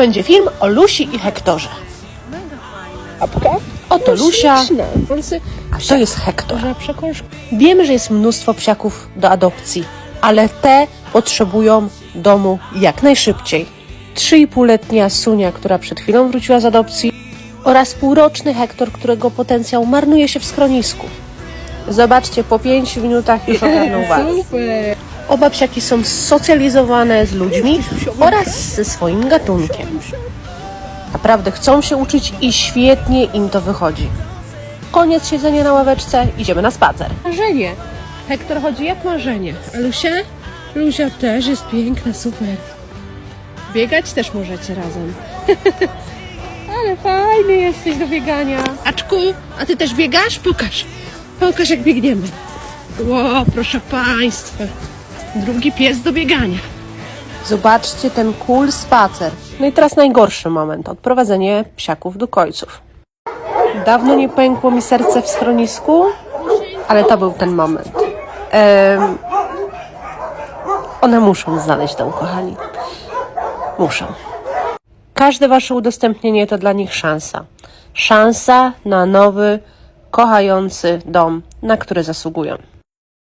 Będzie film o Lusi i Hektorze. Apka? Oto Lusia, a to jest Hektor. Wiemy, że jest mnóstwo psiaków do adopcji, ale te potrzebują domu jak najszybciej. Trzy i półletnia Sunia, która przed chwilą wróciła z adopcji oraz półroczny Hektor, którego potencjał marnuje się w schronisku. Zobaczcie, po pięciu minutach już ogarnął was. Super. Oba psiaki są socjalizowane z ludźmi oraz ze swoim gatunkiem. Naprawdę chcą się uczyć i świetnie im to wychodzi. Koniec siedzenia na ławeczce, idziemy na spacer. Marzenie. Hektor chodzi jak marzenie. A Lusia? Lusia też jest piękna, super. Biegać też możecie razem. Ale fajny jesteś do biegania. Aczku, a ty też biegasz? Pokaż. Pokaż jak biegniemy. Ło, proszę państwa. Drugi pies do biegania. Zobaczcie ten cool spacer. No i teraz najgorszy moment, odprowadzenie psiaków do końców. Dawno nie pękło mi serce w schronisku, ale to był ten moment. One muszą znaleźć dom, kochani. Muszą. Każde wasze udostępnienie to dla nich szansa. Szansa na nowy, kochający dom, na który zasługują.